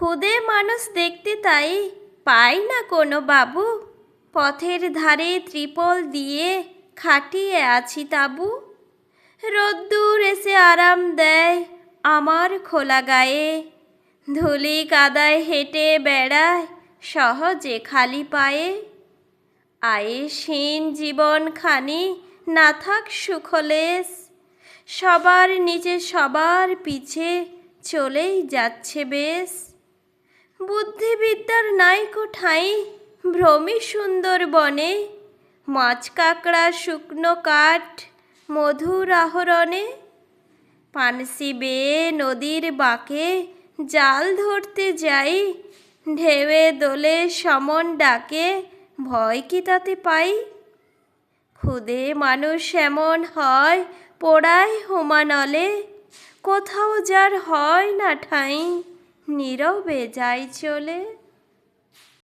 খুদে মানুষ দেখতে তাই পাই না কোনো বাবু। পথের ধারে ত্রিপল দিয়ে খাটিয়ে আছি তাবু। রোদ্দুর এসে আরাম দেয় আমার খোলা গায়ে। ধুলি কাদায় হেঁটে বেড়ায় সহজে খালি পায়ে। আয়েসহীন জীবনখানি না থাক সুখলেস। সবার নিচে সবার পিছে চলেই যাচ্ছে বেশ। বুদ্ধিবিদ্যার নাইকো ঠাঁই, ভ্রমি সুন্দর বনে, মাছ কাঁকড়া শুকনো কাঠ, মধুর আহরণে, পানসি বেয়ে নদীর বাঁকে, জাল ধরতে যাই, ঢেউয়ে দোলে সমন ডাকে, ভয় কি তাতে পাই? খুদে মানুষ এমন হয়, পোড়ায় হোমানলে, কোথাও যার হয় না ঠাঁই। নীরবে যাই চলে।